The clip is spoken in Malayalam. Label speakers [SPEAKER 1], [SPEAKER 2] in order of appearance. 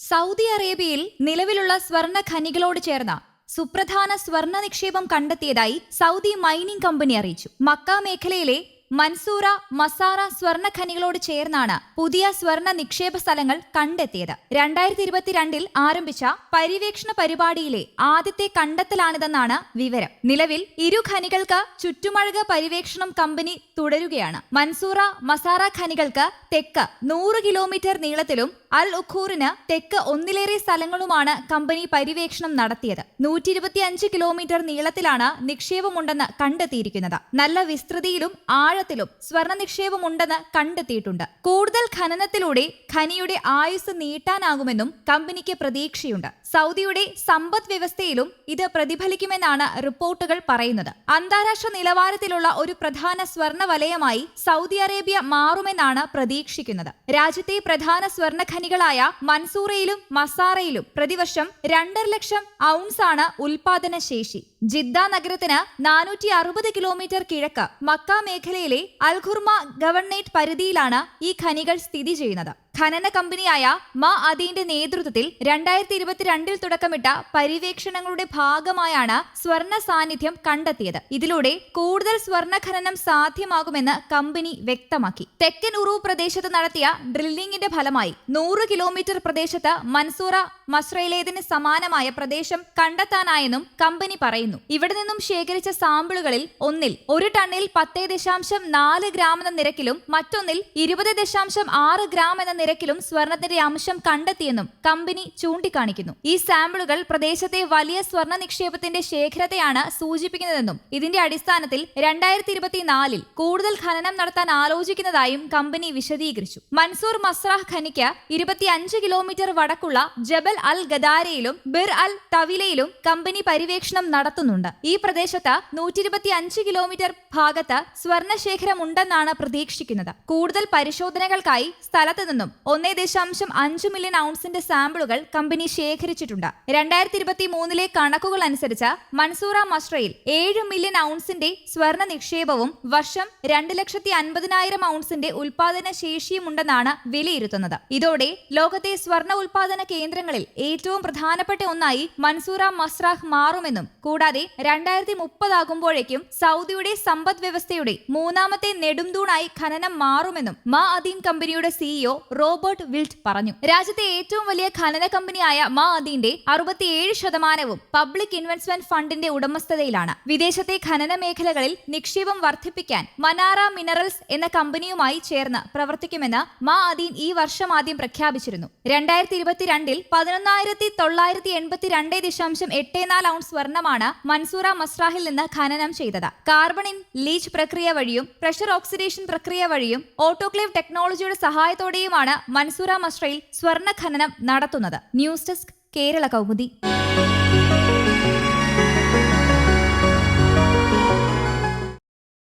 [SPEAKER 1] സൗദി അറേബ്യയിൽ നിലവിലുള്ള സ്വർണ ഖനികളോട് ചേർന്ന സുപ്രധാന സ്വർണ നിക്ഷേപം കണ്ടെത്തിയതായി സൗദി മൈനിംഗ് കമ്പനി അറിയിച്ചു. മക്ക മേഖലയിലെ മൻസൂറ മസാറ സ്വർണ ഖനികളോട് ചേർന്നാണ് പുതിയ സ്വർണ നിക്ഷേപ സ്ഥലങ്ങൾ കണ്ടെത്തിയത്. രണ്ടായിരത്തി ഇരുപത്തിരണ്ടിൽ ആരംഭിച്ച പര്യവേക്ഷണ പരിപാടിയിലെ ആദ്യത്തെ കണ്ടെത്തലാണിതെന്നാണ് വിവരം. നിലവിൽ ഇരു ഖനികൾക്ക് ചുറ്റുമഴക പര്യവേക്ഷണം കമ്പനി തുടരുകയാണ്. മൻസൂറ മസാറ ഖനികൾക്ക് തെക്ക് നൂറ് കിലോമീറ്റർ നീളത്തിലും അൽ ഉഖൂറിന് തെക്ക് ഒന്നിലേറെ സ്ഥലങ്ങളുമാണ് കമ്പനി പര്യവേക്ഷണം നടത്തിയത്. നൂറ്റി ഇരുപത്തിയഞ്ച് കിലോമീറ്റർ നീളത്തിലാണ് നിക്ഷേപമുണ്ടെന്ന് കണ്ടെത്തിയിരിക്കുന്നത്. നല്ല വിസ്തൃതിയിലും ആഴത്തിലും സ്വർണ നിക്ഷേപമുണ്ടെന്ന് കണ്ടെത്തിയിട്ടുണ്ട്. കൂടുതൽ ഖനനത്തിലൂടെ ഖനിയുടെ ആയുസ് നീട്ടാനാകുമെന്നും കമ്പനിക്ക് പ്രതീക്ഷയുണ്ട്. സൗദിയുടെ സമ്പദ് വ്യവസ്ഥയിലും ഇത് പ്രതിഫലിക്കുമെന്നാണ് റിപ്പോർട്ടുകൾ പറയുന്നത്. അന്താരാഷ്ട്ര നിലവാരത്തിലുള്ള ഒരു പ്രധാന സ്വർണ വലയമായി സൗദി അറേബ്യ മാറുമെന്നാണ് പ്രതീക്ഷിക്കുന്നത്. രാജ്യത്തെ പ്രധാന സ്വർണ ഖനികളായ മൻസൂറയിലും മസാറയിലും പ്രതിവർഷം രണ്ടര ലക്ഷം ഔൺസാണ് ഉൽപാദന ശേഷി ജിദ്ദ നഗരത്തിന് നാനൂറ്റി അറുപത് കിലോമീറ്റർ കിഴക്ക് മക്ക മേഖലയിലെ അൽഖുർമ ഗവർണേറ്റ് പരിധിയിലാണ് ഈ ഖനികൾ സ്ഥിതി ചെയ്യുന്നത്. ഖനന കമ്പനിയായ മ അദീന്റെ നേതൃത്വത്തിൽ രണ്ടായിരത്തി ഇരുപത്തിരണ്ടിൽ തുടക്കമിട്ട പര്യവേക്ഷണങ്ങളുടെ ഭാഗമായാണ് സ്വർണ സാന്നിധ്യം കണ്ടെത്തിയത്. ഇതിലൂടെ കൂടുതൽ സ്വർണ ഖനനം സാധ്യമാകുമെന്ന് കമ്പനി വ്യക്തമാക്കി. തെക്കൻ ഉറു പ്രദേശത്ത് നടത്തിയ ഡ്രില്ലിംഗിന്റെ ഫലമായി നൂറ് കിലോമീറ്റർ പ്രദേശത്ത് മൻസൂറ മസ്രയിലേതിന് സമാനമായ പ്രദേശം കണ്ടെത്താനായെന്നും കമ്പനി പറയുന്നു. ഇവിടെ നിന്നും ശേഖരിച്ച സാമ്പിളുകളിൽ ഒന്നിൽ ഒരു ടണ്ണിൽ പത്തേ ദശാംശം നാല് ഗ്രാം എന്ന നിരക്കിലും മറ്റൊന്നിൽ ഇരുപത് ദശാംശം ആറ് ഗ്രാം എന്ന നിരക്കിലും സ്വർണത്തിന്റെ അംശം കണ്ടെത്തിയെന്നും കമ്പനി ചൂണ്ടിക്കാണിക്കുന്നു. ഈ സാമ്പിളുകൾ പ്രദേശത്തെ വലിയ സ്വർണ നിക്ഷേപത്തിന്റെ ശേഖരത്തെയാണ് സൂചിപ്പിക്കുന്നതെന്നും ഇതിന്റെ അടിസ്ഥാനത്തിൽ രണ്ടായിരത്തി ഇരുപത്തിനാലിൽ കൂടുതൽ ഖനനം നടത്താൻ ആലോചിക്കുന്നതായും കമ്പനി വിശദീകരിച്ചു. മൻസൂർ മസ്രാഹ് ഖനിക്ക് ഇരുപത്തിയഞ്ച് കിലോമീറ്റർ വടക്കുള്ള ജബൽ അൽ ഗദാരയിലും ബിർ അൽ തവിലയിലും കമ്പനി പര്യവേക്ഷണം നടത്തുന്നുണ്ട്. ഈ പ്രദേശത്ത് നൂറ്റി അഞ്ച് കിലോമീറ്റർ ഭാഗത്ത് സ്വർണ ശേഖരമുണ്ടെന്നാണ് പ്രതീക്ഷിക്കുന്നത്. കൂടുതൽ പരിശോധനകൾക്കായി സ്ഥലത്തു നിന്നും ഒന്നേ ദശാംശം അഞ്ച് മില്യൺ ഔൺസിന്റെ സാമ്പിളുകൾ കമ്പനി ശേഖരിച്ചിട്ടുണ്ട്. രണ്ടായിരത്തി ഇരുപത്തി മൂന്നിലെ കണക്കുകൾ അനുസരിച്ച് മൻസൂറ മസ്ട്രയിൽ ഏഴ് മില്യൺ ഔൺസിന്റെ സ്വർണ നിക്ഷേപവും വർഷം രണ്ട് ലക്ഷത്തി അൻപതിനായിരം ഔൺസിന്റെ ഉൽപാദന ശേഷിയുമുണ്ടെന്നാണ് വിലയിരുത്തുന്നത്. ഇതോടെ ലോകത്തെ സ്വർണ ഉൽപാദന കേന്ദ്രങ്ങളിൽ ഏറ്റവും പ്രധാനപ്പെട്ട ഒന്നായി മൻസൂറ മസ്രാഹ് മാറുമെന്നും കൂടാതെ രണ്ടായിരത്തി മുപ്പതാകുമ്പോഴേക്കും സൗദിയുടെ സമ്പദ് വ്യവസ്ഥയുടെ മൂന്നാമത്തെ നെടുംതൂണായി ഖനനം മാറുമെന്നും മാ അദീൻ കമ്പനിയുടെ സിഇഒ റോബർട്ട് വിൽറ്റ് പറഞ്ഞു. രാജ്യത്തെ ഏറ്റവും വലിയ ഖനന കമ്പനിയായ മാ അദീന്റെ അറുപത്തിയേഴ് ശതമാനവും പബ്ലിക് ഇൻവെസ്റ്റ്മെന്റ് ഫണ്ടിന്റെ ഉടമസ്ഥതയിലാണ്. വിദേശത്തെ ഖനന മേഖലകളിൽ നിക്ഷേപം വർദ്ധിപ്പിക്കാൻ മനാറ മിനറൽസ് എന്ന കമ്പനിയുമായി ചേർന്ന് പ്രവർത്തിക്കുമെന്ന് മാ അദീൻ ഈ വർഷം ആദ്യം പ്രഖ്യാപിച്ചിരുന്നു. രണ്ടായിരത്തി ഇരുപത്തിരണ്ടിൽ പതിനൊന്നായിരത്തി തൊള്ളായിരത്തി എൺപത്തിരണ്ട് ദശാംശം എട്ട് നാല് ഔൺസ് സ്വർണമാണ് മൻസൂറ മസ്രാഹിൽ നിന്ന് ഖനനം ചെയ്തത്. കാർബണിൻ ലീച്ച് പ്രക്രിയ വഴിയും പ്രഷർ ഓക്സിഡേഷൻ പ്രക്രിയ വഴിയും ഓട്ടോക്ലേവ് ടെക്നോളജിയുടെ സഹായത്തോടെയുമാണ് മൻസൂറ മസ്രയിൽ സ്വർണ ഖനനം നടത്തുന്നത്. News desk Kerala Kaumudi.